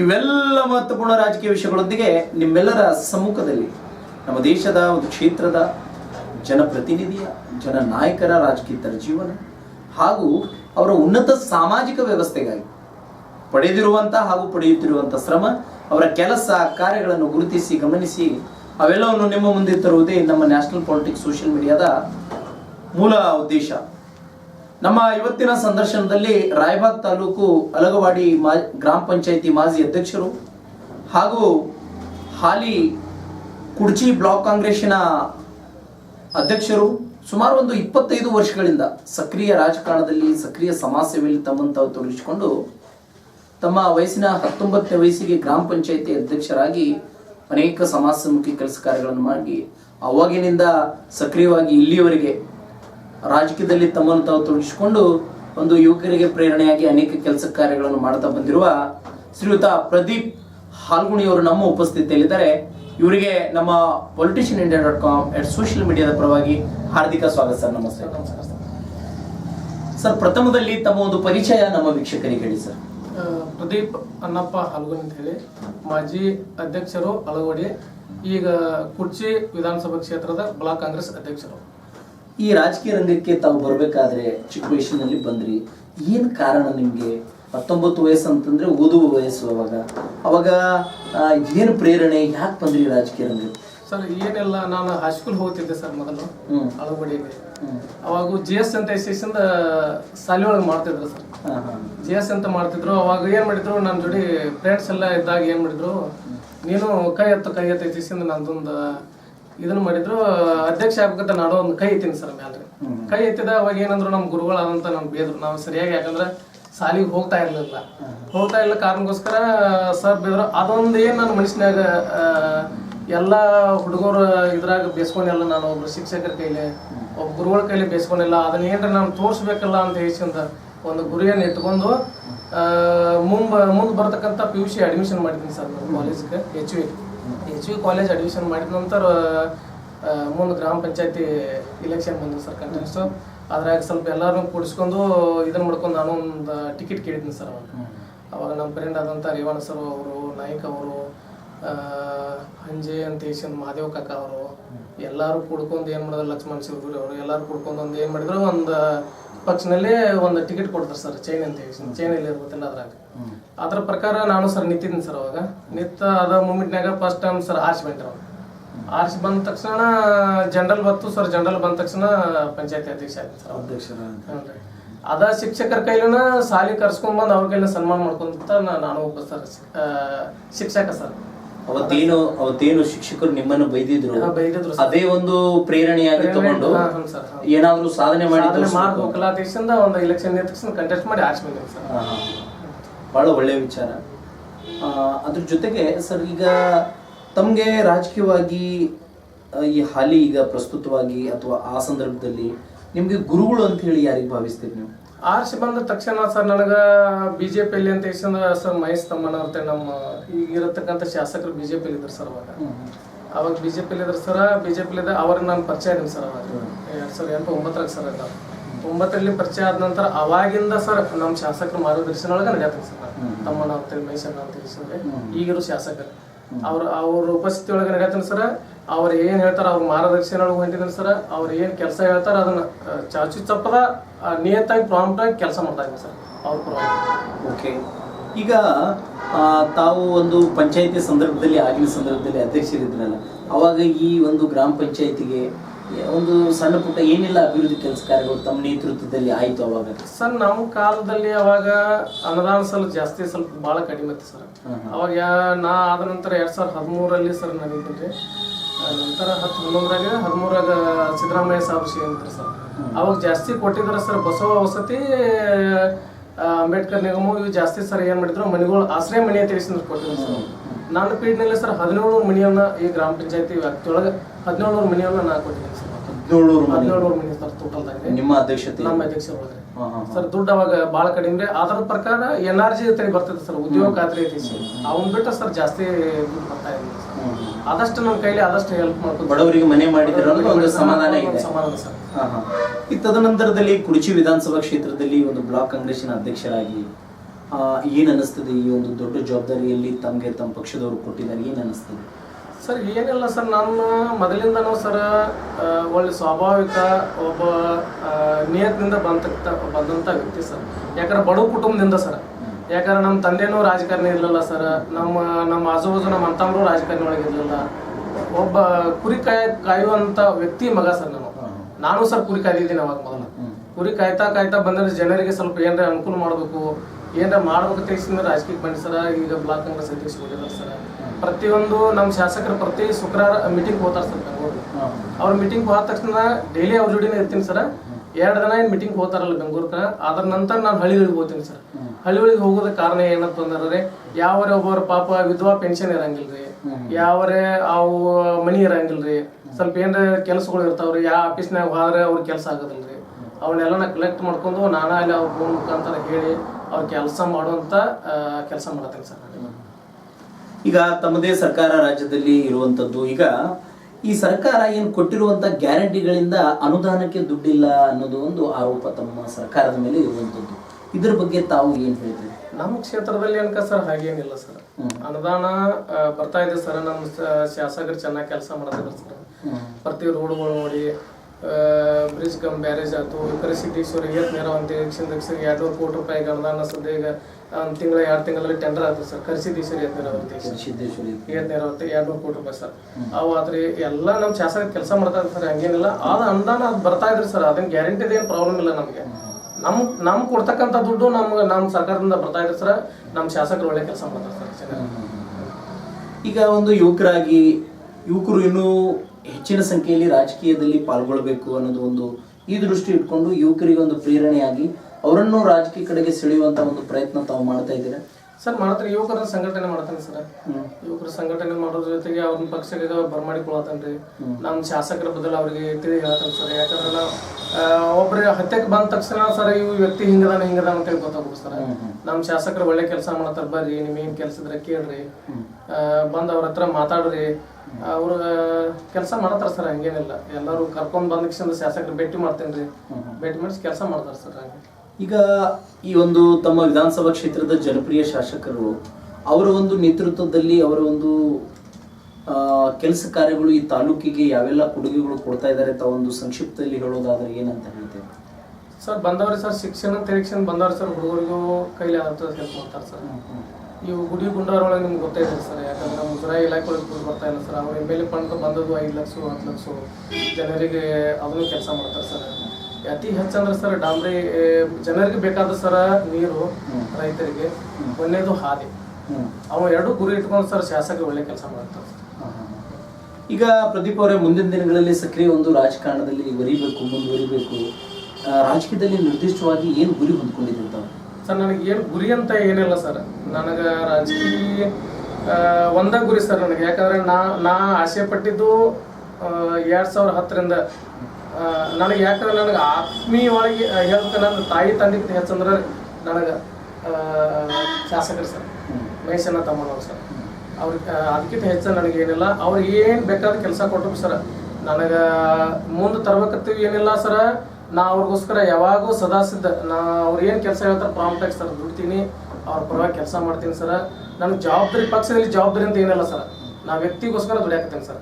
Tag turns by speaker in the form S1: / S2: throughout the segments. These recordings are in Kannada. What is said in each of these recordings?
S1: ಇವೆಲ್ಲ ಮಹತ್ವಪೂರ್ಣ ರಾಜಕೀಯ ವಿಷಯಗಳೊಂದಿಗೆ ನಿಮ್ಮೆಲ್ಲರ ಸಮ್ಮುಖದಲ್ಲಿ ನಮ್ಮ ದೇಶದ ಒಂದು ಕ್ಷೇತ್ರದ ಜನಪ್ರತಿನಿಧಿಯ ಜನ ಜನನಾಯಕರ ರಾಜಕೀಯತರ ಜೀವನ ಹಾಗೂ ಅವರ ಉನ್ನತ ಸಾಮಾಜಿಕ ವ್ಯವಸ್ಥೆಗಾಗಿ ಪಡೆದಿರುವಂಥ ಹಾಗೂ ಪಡೆಯುತ್ತಿರುವಂಥ ಶ್ರಮ, ಅವರ ಕೆಲಸ ಕಾರ್ಯಗಳನ್ನು ಗುರುತಿಸಿ, ಗಮನಿಸಿ, ಅವೆಲ್ಲವನ್ನು ನಿಮ್ಮ ಮುಂದೆ ತರುವುದೇ ನಮ್ಮ ನ್ಯಾಷನಲ್ ಪಾಲಿಟಿಕ್ಸ್ ಸೋಷಿಯಲ್ ಮೀಡಿಯಾದ ಮೂಲ ಉದ್ದೇಶ. ನಮ್ಮ ಇವತ್ತಿನ ಸಂದರ್ಶನದಲ್ಲಿ ರಾಯಬಾಗ್ ತಾಲೂಕು ಅಲಗವಾಡಿ ಮಾ, ಗ್ರಾಮ ಪಂಚಾಯಿತಿ ಮಾಜಿ ಅಧ್ಯಕ್ಷರು ಹಾಗೂ ಹಾಲಿ ಕುಡ್ಚಿ ಬ್ಲಾಕ್ ಕಾಂಗ್ರೆಸ್ನ ಅಧ್ಯಕ್ಷರು ಸುಮಾರು ಒಂದು ಇಪ್ಪತ್ತೈದು ವರ್ಷಗಳಿಂದ ಸಕ್ರಿಯ ರಾಜಕಾರಣದಲ್ಲಿ ಸಕ್ರಿಯ ಸಮಾಜ ಸೇವೆಯಲ್ಲಿ ತಮ್ಮನ್ನು ತೊಡಗಿಸಿಕೊಂಡು ತಮ್ಮ ವಯಸ್ಸಿನ ಹತ್ತೊಂಬತ್ತನೇ ವಯಸ್ಸಿಗೆ ಗ್ರಾಮ ಪಂಚಾಯಿತಿ ಅಧ್ಯಕ್ಷರಾಗಿ ಅನೇಕ ಸಮಾಜಮುಖಿ ಕೆಲಸ ಕಾರ್ಯಗಳನ್ನು ಮಾಡಿ ಅವಾಗಿನಿಂದ ಸಕ್ರಿಯವಾಗಿ ಇಲ್ಲಿಯವರೆಗೆ ರಾಜಕೀಯದಲ್ಲಿ ತಮ್ಮನ್ನು ತಾವು ತೊಡಗಿಸಿಕೊಂಡು ಒಂದು ಯುವಕರಿಗೆ ಪ್ರೇರಣೆಯಾಗಿ ಅನೇಕ ಕೆಲಸ ಕಾರ್ಯಗಳನ್ನು ಮಾಡ್ತಾ ಬಂದಿರುವ ಶ್ರೀಯುತ ಪ್ರದೀಪ್ ಹಾಲ್ಗುಣಿಯವರು ನಮ್ಮ ಉಪಸ್ಥಿತಿಯಲ್ಲಿದ್ದಾರೆ. ಇವರಿಗೆ ನಮ್ಮ politician India dot com at social ಮೀಡಿಯಾದ ಪರವಾಗಿ ಹಾರ್ದಿಕ ಸ್ವಾಗತ ಸರ್, ನಮಸ್ತೆ. ಸರ್, ಪ್ರಥಮದಲ್ಲಿ ತಮ್ಮ ಒಂದು ಪರಿಚಯ ನಮ್ಮ ವೀಕ್ಷಕರಿಗೆ ಹೇಳಿ ಸರ್.
S2: ಪ್ರದೀಪ್ ಅನ್ನಪ್ಪ ಹಲ್ಗುನ್ ಅಂತ ಹೇಳಿ. ಮಾಜಿ ಅಧ್ಯಕ್ಷರು ಅಳವಡಿ, ಈಗ ಕುರ್ಚಿ ವಿಧಾನಸಭಾ ಕ್ಷೇತ್ರದ ಬ್ಲಾಕ್ ಕಾಂಗ್ರೆಸ್ ಅಧ್ಯಕ್ಷರು.
S1: ಈ ರಾಜಕೀಯ ರಂಗಕ್ಕೆ ತಾವು ಬರಬೇಕಾದ್ರೆ ಚಿಕ್ಕ ವಯಸ್ಸಿನಲ್ಲಿ ಬಂದ್ರಿ. ಏನು ಕಾರಣ ನಿಮಗೆ? ಹತ್ತೊಂಬತ್ತು ವಯಸ್ಸು ಅಂತಂದ್ರೆ ಓದುವ ವಯಸ್ಸು ಅವಾಗ. ಅವಾಗ ಏನು ಪ್ರೇರಣೆ? ಯಾಕೆ ಬಂದ್ರಿ ರಾಜಕೀಯ ರಂಗಕ್ಕೆ?
S2: ಸರ್ ಏನೆಲ್ಲ ನಾನು ಹೈಸ್ಕೂಲ್ ಹೋಗ್ತಿದ್ದೆ ಸರ್ ಮೊದಲು.
S1: ಹ್ಮ್.
S2: ಅವಾಗ ಜಿ ಎಸ್ ಅಂತ ಎಸ್ಸಿಂದ ಸಾಲಿ ಒಳಗೆ ಮಾಡ್ತಿದ್ರು ಸರ್. ಜಿ ಎಸ್ ಅಂತ ಮಾಡ್ತಿದ್ರು. ಅವಾಗ ಏನ್ ಮಾಡಿದ್ರು? ನನ್ನ ಜೋಡಿ ಫ್ರೆಂಡ್ಸ್ ಎಲ್ಲ ಇದ್ದಾಗ ಏನ್ ಮಾಡಿದ್ರು? ನೀನು ಕೈ ಎತ್ತು ಕೈ ಎತ್ತ ಎತ್ತಿಸಿಂದ ನಂದೊಂದು ಇದನ್ನ ಮಾಡಿದ್ರು ಅಧ್ಯಕ್ಷ ಆಗ್ಬೇಕಂತ ನಾಡೋ ಒಂದು ಕೈ ಎತ್ತೀನಿ ಸರ್
S1: ಮ್ಯಾಲ್ರಿ.
S2: ಕೈ ಎತ್ತಿದ ಅವಾಗ ಏನಂದ್ರು ನಮ್ಮ ಗುರುಗಳಾದಂತ ನಮ್ಗೆ ಬೇದ್ರು ನಾವು ಸರಿಯಾಗಿ ಯಾಕಂದ್ರೆ ಸಾಲಿಗೆ ಹೋಗ್ತಾ ಇರಲಿಲ್ಲ. ಹೋಗ್ತಾ ಇಲ್ಲ ಕಾರಣಕ್ಕೋಸ್ಕರ ಸರ್ ಬೇದ್ರು ಅದೊಂದು ಏನ್ ನನ್ನ ಮನಸ್ಸಿನಾಗ ಆ, ಎಲ್ಲ ಹುಡುಗರು ಇದ್ರಾಗ ಬೇಸ್ಕೊಂಡಿಲ್ಲ ನಾನು ಒಬ್ರು ಶಿಕ್ಷಕರ ಕೈಲಿ ಒಬ್ಬ ಗುರುಗಳ ಕೈಲಿ ಬೇಸ್ಕೊಂಡಿಲ್ಲ ಅದನ್ನ ಏನ್ರ ನಾನು ತೋರಿಸ್ಬೇಕಲ್ಲ ಅಂತ ಹೇಸಿಂದ ಒಂದು ಗುರಿಯನ್ನು ಇಟ್ಕೊಂಡು ಮುಂಬ ಮುಂದೆ ಬರ್ತಕ್ಕಂಥ ಪಿ ಯು ಸಿ ಅಡ್ಮಿಷನ್ ಮಾಡಿದ್ದೀನಿ ಸರ್ ನಾನು ಕಾಲೇಜ್ಗೆ H V H V college admission ಮಾಡಿದ ನಂತರ ಮುಂದೆ ಗ್ರಾಮ ಪಂಚಾಯತಿ ಇಲೆಕ್ಷನ್ ಬಂದಿದೆ ಸರ್ ಕಂಟೆಸ್ಟು ಅದ್ರಾಗ ಸ್ವಲ್ಪ ಎಲ್ಲರೂ ಕೂಡಿಸ್ಕೊಂಡು ಇದನ್ನ ಮಾಡ್ಕೊಂಡು ನಾನು ಒಂದು ಟಿಕೆಟ್ ಕೇಳಿದ್ದೀನಿ ಸರ್ ಅವಾಗ. ಅವಾಗ ನಮ್ಮ ಫ್ರೆಂಡ್ ಆದಂಥ ರೇವಣ್ಣ ಸರ್ ಅವರು ನಾಯಕ್ ಅವರು ಹಂಜೆ ಅಂತ ಏಷನ್ ಮಹಾದೇವ್ ಕಾಕ ಅವರು ಎಲ್ಲರೂ ಕೂಡ್ಕೊಂಡು ಏನು ಮಾಡಿದ್ರು ಲಕ್ಷ್ಮಣ್ ಶಿವಗುರಿ ಅವರು ಎಲ್ಲರೂ ಕೂಡ್ಕೊಂಡು ಒಂದು ಏನು ಮಾಡಿದ್ರು ಒಂದು ಪಕ್ಷನಲ್ಲಿ ಒಂದು ಟಿಕೆಟ್ ಕೊಡ್ತಾರೆ ಸರ್ ಚೈನ್ ಅಂತ ಹೇಳಿ. ಚೈನ್ ಇಲ್ಲಿ ಇರ್ಬೋದಿಲ್ಲ ಅದ್ರಾಗ. ಅದ್ರ ಪ್ರಕಾರ ನಾನು ಸರ್ ನಿಂತಿದ್ದೀನಿ ಸರ್ ಅವಾಗ. ನಿಂತ ಅದ ಮೂಮೆಂಟ್ನಾಗ ಫಸ್ಟ್ ಟೈಮ್ ಸರ್ ಆರ್ಸಿ ಬಂದ್ರು ಆರ್ಸಿ ಬಂದ ತಕ್ಷಣ ಜನರಲ್ ಬಂತು ಸರ್ ಜನರಲ್ ಬಂದ ತಕ್ಷಣ ಪಂಚಾಯತಿ ಅಧ್ಯಕ್ಷ ಆಯ್ತು ಸರ್.
S1: ಅಧ್ಯಕ್ಷರ.
S2: ಅದ ಶಿಕ್ಷಕರ ಕೈಲಿನ ಸಾಲಿ ಕರ್ಸ್ಕೊಂಡ್ಬಂದು ಅವ್ರ ಕೈಲಿನ ಸನ್ಮಾನ ಮಾಡ್ಕೊಂತ ನಾನು ಒಬ್ಬ ಸರ್ ಶಿಕ್ಷಕ ಸರ್
S1: ಅವತ್ತೇನು ಅವತ್ತೇನು ಶಿಕ್ಷಕರು ನಿಮ್ಮನ್ನು ಬೈದಿದ್ರು. ಅದೇ ಒಂದು ಪ್ರೇರಣೆಯಾಗಿ ತಗೊಂಡು
S2: ಹಾ, ಹೌದು.
S1: ಏನಾದ್ರೂ ಸಾಧನೆ ಮಾಡಿ
S2: ಸಾಧನೆ
S1: ತೋರ್ಸ್ಬೇಕು.
S2: ಒಂದು ತಕ್ಷಣ ಕಂಟೆಸ್ಟ್ ಮಾಡಿ ಸರ್.
S1: ಬಹಳ ಒಳ್ಳೆಯ ವಿಚಾರ ಆ, ಅದ್ರ ಜೊತೆಗೆ ಸರ್ ಈಗ ತಮಗೆ ರಾಜಕೀಯವಾಗಿ ಆ, ಈ ಹಾಲಿ ಈಗ ಪ್ರಸ್ತುತವಾಗಿ ಅಥವಾ ಆ ಸಂದರ್ಭದಲ್ಲಿ ನಿಮ್ಗೆ ಗುರುಗಳು ಅಂತ ಹೇಳಿ ಯಾರಿಗೆ ಭಾವಿಸ್ತೀರಿ ನೀವು
S2: ಆರ್ಸಿ ಬಂದ ತಕ್ಷಣ ಸರ್ ನನಗೆ ನನಗ ಬಿಜೆಪಿಯಲ್ಲಿ ಅಂತ ಹೇಳಿ ಸರ್ ಮಹೇಶ್ ತಮ್ಮಣ್ಣ ಅಂತ ನಮ್ಮ ಈಗ ಇರತಕ್ಕಂಥ ಶಾಸಕರು ಬಿಜೆಪಿ ಇದ್ರು ಸರ್ ಅವಾಗ. ಅವಾಗ ಬಿಜೆಪಿಯಲ್ಲಿ ಇದ್ರು ಸರ್ ಬಿಜೆಪಿಲಿ ಅವ್ರಿಗೆ ನಾನು ಪರಿಚಯ ಇದೀನಿ ಸರ್ ಅವಾಗ. ಎರಡು ಸಾವಿರದ ಎಂಟು ಒಂಬತ್ತರಾಗ ಸರ್ ಅದ ಒಂಬತ್ತರಲ್ಲಿ ಪರಿಚಯ ಆದ ನಂತರ ಅವಾಗಿಂದ ಸರ್ ನಮ್ಮ ಶಾಸಕರು ಮಾರ್ಗದರ್ಶನ ಒಳಗೆ ನಡೆಯತ್ತೆ ಸರ್. ತಮ್ಮಣ್ಣ ಅಂತೇಳಿ ಮಹೇಶ್ ಅಣ್ಣ ಅಂತ ಹೇಳಿ ಈಗಿರೋ ಶಾಸಕರು. ಅವ್ರ ಅವ್ರ ಉಪಸ್ಥಿತಿ ಒಳಗೆ ನಡೆಯತ್ತೆ ಸರ್. ಅವ್ರು ಏನ್ ಹೇಳ್ತಾರ ಅವ್ರ ಮಾರ್ಗದರ್ಶನ ಒಳಗೆ ಹೊಂಟಿದ್ದೀನಿ ಸರ್. ಅವ್ರು ಏನ್ ಕೆಲಸ ಹೇಳ್ತಾರ ಅದನ್ನ ಚಾಚು ಚಪ್ಪದ ನಿಯತ್ತಾಗಿ ಪ್ರಾಂಪ್ಟ್ ಆಗಿ ಕೆಲಸ ಮಾಡ್ತಾ ಇದ್ದೀನಿ ಸರ್, ಅವ್ರ
S1: ಓಕೆ. ಈಗ ತಾವು ಒಂದು ಪಂಚಾಯಿತಿ ಸಂದರ್ಭದಲ್ಲಿ ಆಗಿನ ಸಂದರ್ಭದಲ್ಲಿ ಅಧ್ಯಕ್ಷರಿದ್ರಲ್ಲ, ಅವಾಗ ಈ ಒಂದು ಗ್ರಾಮ ಪಂಚಾಯಿತಿಗೆ ಒಂದು ಸಣ್ಣ ಪುಟ್ಟ ಏನಿಲ್ಲ ಅಭಿವೃದ್ಧಿ ಕೆಲಸ ಕಾರ್ಯಗಳು ತಮ್ಮ ನೇತೃತ್ವದಲ್ಲಿ ಆಯ್ತು ಅವಾಗ?
S2: ಸರ್ ನಮ್ಮ ಕಾಲದಲ್ಲಿ ಅವಾಗ ಅನುದಾನ ಸ್ವಲ್ಪ ಜಾಸ್ತಿ ಸ್ವಲ್ಪ ಭಾಳ ಕಡಿಮೆ ಇತ್ತು ಸರ್. ಅವಾಗ ನಾ ಆದ ನಂತರ ಎರಡ್ ಸಾವಿರದ ಹದಿಮೂರಲ್ಲಿ ಸರ್ ನಡೀತೀನಿ ನಂತರ ಹತ್ತು ಹನ್ನೊಂದರಾಗ ಹದಿಮೂರಾಗ ಸಿದ್ದರಾಮಯ್ಯ ಸಾಹೇಬ್ ಶ್ರೀ ಅಂತಾರೆ ಸರ್. ಅವಾಗ ಜಾಸ್ತಿ ಕೊಟ್ಟಿದ್ದಾರೆ ಸರ್ ಬಸವ ವಸತಿ ಅಂಬೇಡ್ಕರ್ ನಿಗಮ ಇವು ಜಾಸ್ತಿ ಸರ್ ಏನು ಮಾಡಿದ್ರು ಮನೆಗಳು ಆಶ್ರಯ ಮನೆ ತಿಳಿಸಿದ್ರು ಕೊಟ್ಟಿದ್ರು ಸರ್. ನನ್ನ ಪೀಡ್ನಲ್ಲಿ ಸರ್ ಹದಿನೇಳು ಮನೆಯನ್ನ ಈ ಗ್ರಾಮ ಪಂಚಾಯತಿ ವ್ಯಾಪ್ತಿಯೊಳಗೆ ಹದಿನೇಳು ಮನೆಯನ್ನ ನಾ ಕೊಟ್ಟಿದ್ದೀನಿ ಸರ್.
S1: ಹದಿನೇಳು
S2: ಹದಿನೇಳು ಮನೆ ಸರ್ ಟೋಟಲ್
S1: ನಿಮ್ಮ ಅಧ್ಯಕ್ಷತೆ.
S2: ನಮ್ಮ ಅಧ್ಯಕ್ಷ ಒಳಗೆ. ಸರ್ ದುಡ್ಡು ಅವಾಗ ಭಾಳ ಕಡಿಮೆ ರೀ. ಅದ್ರ ಪ್ರಕಾರ ಎನ್ ಆರ್ ಜಿ ತಳಿ ಬರ್ತದೆ ಸರ್. ಉದ್ಯೋಗ ಖಾತ್ರಿ ಐತಿ ಸರ್. ಅವ್ನ್ ಬಿಟ್ಟು ಸರ್ ಜಾಸ್ತಿ ದುಡ್ಡು ಬರ್ತಾ ಇದೆ. ಆದಷ್ಟು ನಮ್ಮ ಕೈಲಿ ಆದಷ್ಟು ಹೆಲ್ಪ್ ಮಾಡ್ಕೊಂಡು
S1: ಬಡವರಿಗೆ ಮನೆ ಮಾಡಿದ್ರೆ ಒಂದು ಸಮಾಧಾನ ಇದೆ.
S2: ಸಮಾಧಾನ ಸರ್.
S1: ಈ ತದನಂತರದಲ್ಲಿ ಕುರುಚಿ ವಿಧಾನಸಭಾ ಕ್ಷೇತ್ರದಲ್ಲಿ ಒಂದು ಬ್ಲಾಕ್ ಕಾಂಗ್ರೆಸ್ಸಿನ ಅಧ್ಯಕ್ಷರಾಗಿ ಏನ್ ಅನಿಸ್ತದೆ ಈ ಒಂದು ದೊಡ್ಡ ಜವಾಬ್ದಾರಿಯಲ್ಲಿ ತಮಗೆ ತಮ್ಮ ಪಕ್ಷದವರು ಕೊಟ್ಟಿದ್ದಾರೆ ಏನ್ ಅನಿಸ್ತದೆ
S2: ಸರ್ ಏನಿಲ್ಲ ಸರ್ ನಾನು ಮೊದಲಿಂದನೂ ಸರ್ ಒಳ್ಳೆ ಸ್ವಾಭಾವಿಕ ಒಬ್ಬ ನಿಯತ್ನಿಂದ ಬಂತ ಬಂದಂಥ ವ್ಯಕ್ತಿ ಸರ್. ಯಾಕಂದ್ರೆ ಬಡ ಕುಟುಂಬದಿಂದ ಸರ್. ಯಾಕಂದ್ರೆ ನಮ್ಮ ತಂದೆನೂ ರಾಜಕಾರಣಿ ಇರಲಿಲ್ಲ ಸರ್. ನಮ್ಮ ನಮ್ಮ ಆಜುಬಾಜು ನಮ್ಮ ಅಂತಂದ್ರು ರಾಜಕಾರಣಿ ಒಳಗೆ ಇರಲಿಲ್ಲ. ಒಬ್ಬ ಕುರಿ ಕಾಯ ಕಾಯುವಂಥ ವ್ಯಕ್ತಿ ಮಗ ಸರ್ ನಾನು. ನಾನು ಸರ್ ಕುರಿ ಕಾಯ್ದಿದ್ದೀನಿ ಅವಾಗ ಮೊದಲ. ಕುರಿ ಕಾಯ್ತಾ ಕಾಯ್ತಾ ಬಂದರೆ ಜನರಿಗೆ ಸ್ವಲ್ಪ ಏನಾರ ಅನುಕೂಲ ಮಾಡಬೇಕು. ಏನಾರ ಮಾಡ್ಬೇಕು ತಿಳಿಸಿದ್ರೆ ರಾಜಕೀಯ ಬನ್ನಿ ಸರ. ಈಗ ಬ್ಲಾಕ್ ಕಾಂಗ್ರೆಸ್ ಅಧ್ಯಕ್ಷ ಕೊಟ್ಟಿದ್ದಾರೆ ಸರ್. ಪ್ರತಿಯೊಂದು ನಮ್ಮ ಶಾಸಕರು ಪ್ರತಿ ಶುಕ್ರವಾರ ಮೀಟಿಂಗ್ ಹೋಗ್ತಾರೆ ಸರ್ ಬೆಂಗಳೂರು. ಅವ್ರ ಮೀಟಿಂಗ್ ಹೋದ ತಕ್ಷಣ ಡೈಲಿ ಅವ್ರ ಜೋಡಿನೇ ಇರ್ತೀನಿ ಸರ್. ಎರಡು ದಿನ ಏನು ಮೀಟಿಂಗ್ ಹೋಗ್ತಾರಲ್ಲ ಬೆಂಗಳೂರ್ಕ. ಅದ್ರ ನಂತರ ನಾನು ಹಳ್ಳಿಗಳಿಗೆ ಹೋಗ್ತೀನಿ ಸರ್. ಹಳ್ಳಿಗಳಿಗೆ ಹೋಗೋದ ಕಾರಣ ಏನಂತ ಅಂದ್ರೆ ಯಾವರೇ ಒಬ್ಬರ ಪಾಪ ವಿಧವಾ ಪೆನ್ಷನ್ ರೀ ಯಾವರೇ ಅವು ಮನಿ ರೀ ಸ್ವಲ್ಪ ಏನಾರ ಕೆಲಸಗಳು ಇರ್ತಾವ್ರಿ ಯಾವ ಆಫೀಸ್ನಾಗ ಹೋದ್ರೆ ಅವ್ರ ಕೆಲಸ ಆಗೋದಿಲ್ಲ ರೀ ಅವನ್ನೆಲ್ಲ ಕಲೆಕ್ಟ್ ಮಾಡ್ಕೊಂಡು ನಾನಾ ಅಲ್ಲಿ ಅವ್ರ ಫೋನ್ ಮುಖಾಂತರ ಹೇಳಿ ಅವ್ರ ಕೆಲಸ ಮಾಡುವಂತ ಕೆಲಸ ಮಾಡತ್ತೇನೆ ಸರ್
S1: ಈಗ ತಮ್ಮದೇ ಸರ್ಕಾರ ರಾಜ್ಯದಲ್ಲಿ ಇರುವಂತದ್ದು ಈಗ ಈ ಸರ್ಕಾರ ಏನು ಕೊಟ್ಟಿರುವಂತ ಗ್ಯಾರಂಟಿಗಳಿಂದ ಅನುದಾನಕ್ಕೆ ದುಡ್ಡಿಲ್ಲ ಅನ್ನೋದು ಒಂದು ಆರೋಪ ತಮ್ಮ ಸರ್ಕಾರದ ಮೇಲೆ ಇರುವಂತದ್ದು. ಇದ್ರ ಬಗ್ಗೆ ತಾವು ಏನ್ ಹೇಳ್ತೀರಿ?
S2: ನಮ್ಮ ಕ್ಷೇತ್ರದಲ್ಲಿ ಏನಕ ಸರ್ ಹಾಗೇನಿಲ್ಲ ಸರ್. ಅನುದಾನ ಬರ್ತಾ ಇದೆ ಸರ್ ನಮ್ಮ ಶಾಸಕರು ಚೆನ್ನಾಗಿ ಕೆಲಸ ಮಾಡ್ತಾರೆ ಸರ್. ಪ್ರತಿ ರೋಡ್ಗಳು ನೋಡಿ ಬ್ರಿಡ್ಜ್ ಕಮ್ ಬ್ಯಾರೇಜ್ ಆಯ್ತು ಕರಿಸಿದ್ದೇಶ್ವರ ಏತ್ ನೇರ ಅಂತ ದಕ್ಷಿಣ ಎರಡೂವರೆ ಕೋಟಿ ರೂಪಾಯಿಗೆ ಅನುದಾನ ಸದ್ಯ ಈಗ ಒಂದು ತಿಂಗಳ ಎರಡು ತಿಂಗಳಲ್ಲಿ ಟೆಂಡರ್ ಆಯ್ತು ಸರ್. ಕರಿಸಿದ್ದೇಶ್ವರ ಏತ್ ನೇರ
S1: ಸಿದ್ದೇಶ್ವರಿ
S2: ಏತ್ ನೇರ ಎರಡು ನೂರು ಕೋಟಿ ರೂಪಾಯಿ ಸರ್. ಅವು ಆದ್ರೆ ಎಲ್ಲ ನಮ್ಮ ಶಾಸಕ ಕೆಲಸ ಮಾಡ್ತಾ ಇದ್ದಾರೆ ಸರ್ ಹಂಗೇನಿಲ್ಲ. ಆದ ಅನುದಾನ ಅದು ಬರ್ತಾ ಇದ್ರಿ ಸರ್ ಅದನ್ನ ಗ್ಯಾರಂಟಿ ಏನು ಪ್ರಾಬ್ಲಮ್ ಇಲ್ಲ ನಮಗೆ. ನಮ್ ನಮ್ ಕೊಡ್ತಕ್ಕಂಥ ದುಡ್ಡು ನಮ್ಗೆ ನಮ್ಮ ಸರ್ಕಾರದಿಂದ ಬರ್ತಾ ಇದ್ರಿ ಸರ್. ನಮ್ಮ ಶಾಸಕರು ಒಳ್ಳೆ ಕೆಲಸ ಮಾಡ್ತಾರೆ ಸರ್
S1: ಈಗ ಒಂದು ಯುವಕರಾಗಿ ಯುವಕರು ಇನ್ನೂ ಹೆಚ್ಚಿನ ಸಂಖ್ಯೆಯಲ್ಲಿ ರಾಜಕೀಯದಲ್ಲಿ ಪಾಲ್ಗೊಳ್ಬೇಕು ಅನ್ನೋದು ಒಂದು ಈ ದೃಷ್ಟಿ ಇಟ್ಕೊಂಡು ಯುವಕರಿಗೆ ಒಂದು ಪ್ರೇರಣೆಯಾಗಿ ಅವರನ್ನು ರಾಜಕೀಯ ಕಡೆಗೆ ಸೆಳೆಯುವಂತ ಒಂದು ಪ್ರಯತ್ನ ತಾವು ಮಾಡ್ತಾ ಇದ್ದೀರಾ?
S2: ಸರ್ ಮಾಡ್ತಾರೆ ಯುವಕರ ಸಂಘಟನೆ ಮಾಡ್ತಾನೆ ಸರ್. ಯುವಕರ ಸಂಘಟನೆ ಮಾಡೋದ್ರ ಜೊತೆಗೆ ಅವ್ರನ್ನ ಪಕ್ಷಕ್ಕೆ ಬರ್ಮಾಡಿಕೊಳತಾನ್ರಿ ನಮ್ಮ ಶಾಸಕರ ಬದಲು ಅವ್ರಿಗೆ ತಿಳಿ ಹೇಳ್ತಾನೆ ಸರ್. ಯಾಕಂದ್ರೆ ನಾವು ಒಬ್ರ ಹತ್ಯಕ್ಕೆ ಬಂದ ತಕ್ಷಣ ಸರ್ ಇವ್ ವ್ಯಕ್ತಿ ಹಿಂಗದಾನ ಹಿಂಗದಾನ ಅಂತೇಳಿ ಗೊತ್ತಾಗ್ಬೇಕು ಸರ್. ನಮ್ಮ ಶಾಸಕರು ಒಳ್ಳೆ ಕೆಲಸ ಮಾಡತಾರ ಬರ್ರಿ ನಿಮ್ಗೇನ್ ಕೆಲ್ಸ ಇದ್ರೆ ಕೇಳ್ರಿ. ಬಂದು ಅವ್ರ ಹತ್ರ ಮಾತಾಡ್ರಿ. ಅವ್ರ ಕೆಲಸ ಮಾಡ್ತಾರ ಸರ್ ಹಂಗೇನಿಲ್ಲ. ಎಲ್ಲರೂ ಕರ್ಕೊಂಡ್ ಬಂದ ಶಾಸಕರು ಭೇಟಿ ಮಾಡ್ತೇನ್ರಿ. ಭೇಟಿ ಮಾಡಿಸಿ ಕೆಲಸ ಮಾಡ್ತಾರ ಸರ್ ಹಂಗೆ.
S1: ಈಗ ಈ ಒಂದು ತಮ್ಮ ವಿಧಾನಸಭಾ ಕ್ಷೇತ್ರದ ಜನಪ್ರಿಯ ಶಾಸಕರು ಅವರ ಒಂದು ನೇತೃತ್ವದಲ್ಲಿ ಅವರ ಒಂದು ಕೆಲಸ ಕಾರ್ಯಗಳು ಈ ತಾಲೂಕಿಗೆ ಯಾವೆಲ್ಲ ಕೊಡುಗೆಗಳು ಕೊಡ್ತಾ ಇದ್ದಾರೆ ತಾವು ಒಂದು ಸಂಕ್ಷಿಪ್ತದಲ್ಲಿ ಹೇಳೋದಾದ್ರೆ ಏನಂತ ಹೇಳ್ತೇವೆ
S2: ಸರ್ ಬಂದವ್ರಿ ಸರ್ ಶಿಕ್ಷಣ ತೆರಿಕ್ಷಣ ಬಂದವ್ರಿ ಸರ್ ಹುಡುಗರಿಗೂ ಕೈಲಿ ಆದ ಹೆಲ್ಪ್ ಮಾಡ್ತಾರೆ ಸರ್. ಇವು ಗುಡಿ ಗುಂಡಾರೊಳಗೆ ನಿಮ್ಗೆ ಗೊತ್ತಾಯ್ತದೆ ಸರ್ ಯಾಕಂದ್ರೆ ಮುಜರಾಯಿ ಇಲಾಖೆ ಒಳಗೆ ದುಡ್ಡು ಬರ್ತಾ ಇಲ್ಲ ಸರ್. ಅವ್ರ ಮೇಲೆ ಎಲ್ ಎ ಫಂಡ್ ಬಂದದ್ದು ಐದು ಲಕ್ಷ ಹತ್ತು ಲಕ್ಷ ಜನರಿಗೆ ಅದನ್ನು ಕೆಲಸ ಮಾಡ್ತಾರೆ ಸರ್. ಅತಿ ಹೆಚ್ಚಂದ್ರೆ ಸರ್ ಡಾಂಬ್ರಿ ಜನರಿಗೆ ಬೇಕಾದ ಸರ ನೀರು ರೈತರಿಗೆ. ಒಂದೇದು ಹಾದಿ. ಅವ ಎರಡು ಗುರಿ ಇಟ್ಕೊಂಡು ಸರ್ ಶಾಸಕ ಒಳ್ಳೆ ಕೆಲಸ ಮಾಡ್ತಾರೆ
S1: ಈಗ ಪ್ರದೀಪ್ ಅವರೇ ಮುಂದಿನ ದಿನಗಳಲ್ಲಿ ಸಕ್ರಿಯ ಒಂದು ರಾಜಕಾರಣದಲ್ಲಿ ಬರೀಬೇಕು ಮುಂದುವರಿಬೇಕು. ರಾಜಕೀಯದಲ್ಲಿ ನಿರ್ದಿಷ್ಟವಾಗಿ ಏನು ಗುರಿ ಹೊಂದ್ಕೊಂಡಿದ್ದೀವಿ ತಾವು
S2: ಸರ್ ನನಗೆ ಏನು ಗುರಿ ಅಂತ ಏನಿಲ್ಲ ಸರ್. ನನಗೆ ರಾಜಕೀಯ ಒಂದ ಗುರಿ ಸರ್ ನನಗೆ. ಯಾಕಂದ್ರೆ ನಾ ನಾ ಆಸೆ ಪಟ್ಟಿದ್ದು ಎರಡು ಸಾವಿರ ಹತ್ತರಿಂದ. ನನಗೆ ಯಾಕಂದ್ರೆ ನನಗೆ ಆತ್ಮೀಯವಾಗಿ ಹೇಳ್ಬೇಕು ನನ್ನ ತಾಯಿ ತಂದೆಗಿಂತ ಹೆಚ್ಚಂದ್ರೆ ನನಗೆ ಶಾಸಕರು ಸರ್ ಮಹೇಶನ ತಮ್ಮನವ್ರು ಸರ್. ಅವ್ರಿಗೆ ಅದಕ್ಕಿಂತ ಹೆಚ್ಚು ನನಗೆ ಏನಿಲ್ಲ. ಅವ್ರು ಏನು ಬೇಕಾದ ಕೆಲಸ ಕೊಟ್ಟರು ಸರ್. ನನಗೆ ಮುಂದೆ ತರ್ಬೇಕತ್ತೀವಿ ಏನಿಲ್ಲ ಸರ. ನಾ ಅವ್ರಿಗೋಸ್ಕರ ಯಾವಾಗೂ ಸದಾ ಸಿದ್ಧ ನಾ ಅವ್ರು ಏನು ಕೆಲಸ ಹೇಳ್ತಾರೆ ಪ್ರಾಂಪ್ಟಾಗಿ ಸರ್, ದುಡ್ತೀನಿ. ಅವ್ರ ಪರವಾಗಿ ಕೆಲಸ ಮಾಡ್ತೀನಿ ಸರ್. ನನಗೆ ಜವಾಬ್ದಾರಿ, ಪಕ್ಷದಲ್ಲಿ ಜವಾಬ್ದಾರಿ ಅಂತ ಏನಿಲ್ಲ ಸರ್. ನಾ ವ್ಯಕ್ತಿಗೋಸ್ಕರ ದುಡಿಯಾಕತ್ತೀನಿ ಸರ್.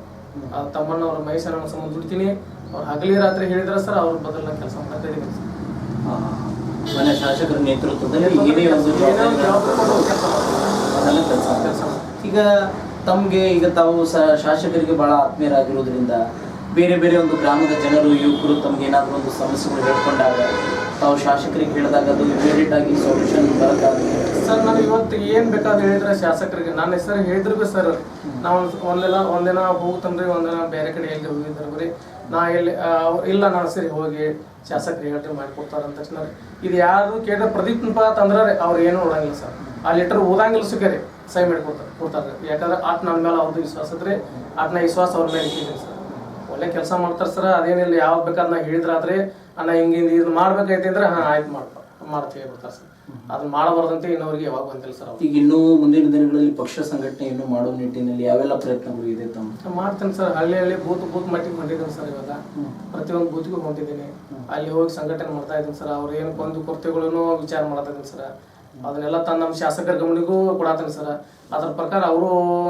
S2: ಆ ತಮ್ಮನ್ನ ಅವ್ರ ಮಹೇಶನ ಸಂಬಂಧ ದುಡಿತೀನಿ ಅವ್ರು ಹಗಲಿ ರಾತ್ರಿ ಹೇಳಿದ್ರೆ ಸರ್ ಅವ್ರ ಬದಲು ನಾನು ಕೆಲಸ ಮಾಡ್ತಾ ಇದ್ದೀನಿ ಸರ್
S1: ಮನೆ ಶಾಸಕರ ನೇತೃತ್ವದಲ್ಲಿ ಏನೇ ಒಂದು
S2: ಕೆಲಸ
S1: ಕೆಲಸ ಈಗ ತಮಗೆ ಈಗ ತಾವು ಶಾಸಕರಿಗೆ ಬಹಳ ಆತ್ಮೀಯರಾಗಿರೋದ್ರಿಂದ ಬೇರೆ ಬೇರೆ ಒಂದು ಗ್ರಾಮದ ಜನರು ಯುವಕರು ತಮ್ಗೆ ಏನಾದರೂ ಒಂದು ಸಮಸ್ಯೆಗಳು ಹೇಳ್ಕೊಂಡಾಗ ತಾವು ಶಾಸಕರಿಗೆ ಹೇಳಿದಾಗ ಅದು ಇಮಿಡಿಯೇಟ್ ಆಗಿ ಸೊಲ್ಯೂಷನ್
S2: ಸರ್, ನಾನು ಇವತ್ತು ಏನು ಬೇಕಾದ್ರೆ ಹೇಳಿದ್ರೆ ಶಾಸಕರಿಗೆ ನನ್ನ ಹೆಸರು ಹೇಳಿದ್ರು ಬಿ ಸರ್, ನಾವು ಒಂದೆಲ್ಲ ಒಂದಿನ ಹೋಗ್ತಂದ್ರಿ ಒಂದಿನ ಬೇರೆ ಕಡೆ ಎಲ್ಲಿ ಹೋಗಿದ್ರು ಬರೀ, ನಾ ಎಲ್ಲಿ ಇಲ್ಲ ನಾನು ಸರಿ ಹೋಗಿ ಶಾಸಕರಿಗೆ ಹೇಳ್ರಿ ಮಾಡಿಕೊಡ್ತಾರ ಅಂತ ತಕ್ಷಣ ಇದು ಯಾರು ಕೇಳಿದ್ರೆ ಪ್ರದೀಪ್ ಪಾತ್ ಅಂದ್ರೆ ಅವ್ರು ಏನು ನೋಡಂಗಿಲ್ಲ ಸರ್. ಆ ಲೆಟರ್ ಓದಂಗಿಲ್ಲ ಸುಖರಿ ಸೈ ಮಾಡಿ ಕೊಡ್ತಾರೆ ಯಾಕಂದ್ರೆ ಆತ ನನ್ನ ಮೇಲೆ ಅವ್ರದ್ದು ವಿಶ್ವಾಸ ಇದ್ರೆ ವಿಶ್ವಾಸ ಅವ್ರ ಮೇಲೆ ಇಟ್ಟಿದ್ದೀನಿ ಸರ್. ಒಳ್ಳೆ ಕೆಲಸ ಮಾಡ್ತಾರೆ ಸರ್ ಅದೇನಿಲ್ಲ ಯಾವ್ದು ಬೇಕಾದ್ ನಾ ಹೇಳಿದ್ರಾದ್ರೆ ಅಣ್ಣ ಹಿಂಗಿಂದ ಇದು ಮಾಡ್ಬೇಕೈತಿ ಅಂದ್ರೆ ಹಾ ಆಯ್ತು ಮಾಡ್ಬ ಮಾಡ್ತೀವಿ ಹೇಳ್ಬಿಡ್ತಾರೆ ಸರ್. ಅದನ್ನ ಮಾಡಬಾರ್ದಂತೆ ಇನ್ನೊರಿಗೆ ಯಾವಾಗ ಬಂದಿಲ್ಲ ಸರ್
S1: ಈಗ ಇನ್ನೂ ಮುಂದಿನ ದಿನಗಳಲ್ಲಿ ಪಕ್ಷ ಸಂಘಟನೆ ಇನ್ನೂ ಮಾಡೋ ನಿಟ್ಟಿನಲ್ಲಿ ಯಾವೆಲ್ಲ ಪ್ರಯತ್ನಗಳು ಇದೆ ತಮ್ಮ?
S2: ಮಾಡ್ತೇನೆ ಸರ್ ಹಳ್ಳಿ ಹಳ್ಳಿ ಬೂತ್ ಬೂತ್ ಮಟ್ಟಿಗೆ ಹೊಂಟಿದ್ದೀನಿ ಸರ್ ಇವಾಗ. ಪ್ರತಿಯೊಂದು ಬೂತ್ಗೂ ಬಂದಿದ್ದೀನಿ. ಅಲ್ಲಿ ಹೋಗಿ ಸಂಘಟನೆ ಮಾಡ್ತಾ ಇದ್ದೀನಿ ಸರ್. ಅವ್ರು ಏನು ಕೊಂದು ಕೊರತೆಗಳನ್ನು ವಿಚಾರ ಮಾಡ್ತಾ ಇದ್ದೀನಿ ಸರ್. ಅದನ್ನೆಲ್ಲ ತನ್ನ ನಮ್ಮ ಶಾಸಕರ ಗಮನಿಗೂ ಕೊಡತ್ತೀನಿ ಸರ್. ಅದ್ರ ಪ್ರಕಾರ ಅವರು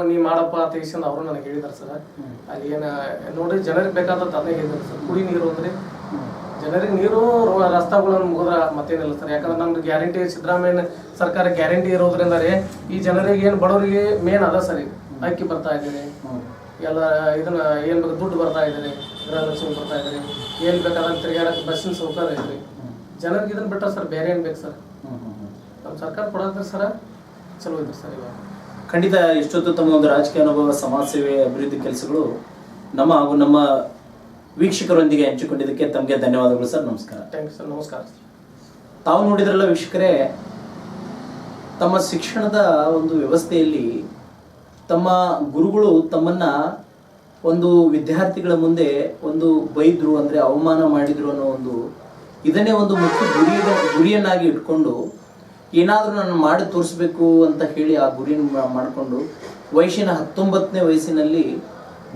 S2: ನೀ ಮಾಡಪ್ಪ ಅಂತ ಅವರು ನನಗೆ ಹೇಳಿದಾರೆ ಸರ್. ಅಲ್ಲಿ ಏನು, ನೋಡ್ರಿ ಜನರಿಗೆ ಬೇಕಾದ ತಾನೆ ಹೇಳಿದ್ದಾರೆ ಸರ್. ಕುಡಿ ನೀರು ಅಂದ್ರೆ ಜನರಿಗೆ ನೀರು ರಸ್ತಾಗಳನ್ನು ಮುಗಿದ್ರ ಮತ್ತೇನಿಲ್ಲ ಸರ್. ಯಾಕಂದ್ರೆ ನಮ್ದು ಗ್ಯಾರಂಟಿ ಸಿದ್ದರಾಮಯ್ಯ ಸರ್ಕಾರ ಗ್ಯಾರಂಟಿ ಇರೋದ್ರಿಂದ ರೀ ಈ ಜನರಿಗೆ ಏನು ಬಡವರಿಗೆ ಮೇನ್ ಅದ ಸರ್ ಅಕ್ಕಿ ಬರ್ತಾ ಇದ್ದೀನಿ ಎಲ್ಲ ಇದನ್ನ ಏನು ಬೇಕು ದುಡ್ಡು ಬರ್ತಾ ಇದ್ದೀನಿ ಗೃಹಲಕ್ಷ್ಮಿ ಬರ್ತಾ ಇದ್ರಿ ಏನು ಬೇಕಾದಂತ ತಿರುಗಾಡಕ್ಕೆ ಬಸ್ಸಿನ ಸೌಕರ್ಯ ಐತ್ರಿ. ಜನರಿಗೆ ಇದನ್ನ ಬಿಟ್ಟ ಸರ್ ಬೇರೆ ಏನು ಬೇಕು ಸರ್. ನಮ್ಮ ಸರ್ಕಾರ ಕೊಡತ್ರಿ ಸರ. ಚಲೋ ಇದೆ ಸರ್ ಇವಾಗ.
S1: ಖಂಡಿತ ಎಷ್ಟೊತ್ತು ತಮ್ಮ ಒಂದು ರಾಜಕೀಯ ಅನುಭವ ಸಮಾಜ ಸೇವೆ ಅಭಿವೃದ್ಧಿ ಕೆಲಸಗಳು ನಮ್ಮ ಹಾಗೂ ನಮ್ಮ ವೀಕ್ಷಕರೊಂದಿಗೆ ಹಂಚಿಕೊಂಡಿದ್ದಕ್ಕೆ ತಮಗೆ ಧನ್ಯವಾದಗಳು ಸರ್. ನಮಸ್ಕಾರ.
S2: Thank you sir. ನಮಸ್ಕಾರ
S1: ತಾವು ನೋಡಿದ್ರಲ್ಲ ವೀಕ್ಷಕರೇ ತಮ್ಮ ಶಿಕ್ಷಣದ ಒಂದು ವ್ಯವಸ್ಥೆಯಲ್ಲಿ ತಮ್ಮ ಗುರುಗಳು ತಮ್ಮನ್ನ ಒಂದು ವಿದ್ಯಾರ್ಥಿಗಳ ಮುಂದೆ ಒಂದು ಬೈದ್ರು ಅಂದ್ರೆ ಅವಮಾನ ಮಾಡಿದ್ರು ಅನ್ನೋ ಒಂದು ಇದನ್ನೇ ಒಂದು ಮುಖ್ಯ ಗುರಿ ಗುರಿಯನ್ನಾಗಿ ಇಟ್ಕೊಂಡು ಏನಾದರೂ ನಾನು ಮಾಡಿ ತೋರಿಸ್ಬೇಕು ಅಂತ ಹೇಳಿ ಆ ಗುರಿಯನ್ನು ಮಾ- ಮಾಡಿಕೊಂಡು ವಯಸ್ಸಿನ ಹತ್ತೊಂಬತ್ತನೇ ವಯಸ್ಸಿನಲ್ಲಿ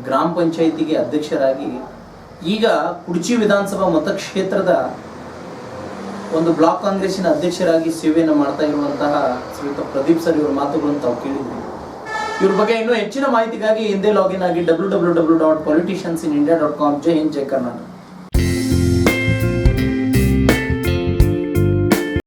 S1: ಗ್ರಾಮ ಪಂಚಾಯಿತಿಗೆ ಅಧ್ಯಕ್ಷರಾಗಿ ಈಗ ಕುಡ್ಚಿ ವಿಧಾನಸಭಾ ಮತಕ್ಷೇತ್ರದ ಒಂದು ಬ್ಲಾಕ್ ಕಾಂಗ್ರೆಸ್ಸಿನ ಅಧ್ಯಕ್ಷರಾಗಿ ಸೇವೆಯನ್ನು ಮಾಡ್ತಾ ಇರುವಂತಹ ಶ್ರೀಯುತ ಪ್ರದೀಪ್ ಸರ್ ಇವರ ಮಾತುಗಳನ್ನು ತಾವು ಕೇಳಿದ್ವಿ ಇವ್ರ ಬಗ್ಗೆ ಇನ್ನೂ ಹೆಚ್ಚಿನ ಮಾಹಿತಿಗಾಗಿ ಹಿಂದೆ ಲಾಗಿನ್ ಆಗಿ W W W dot politicians in India dot com ಜೈ ಹಿಂದ್, ಜೈ ಕರ್ನಾಟಕ.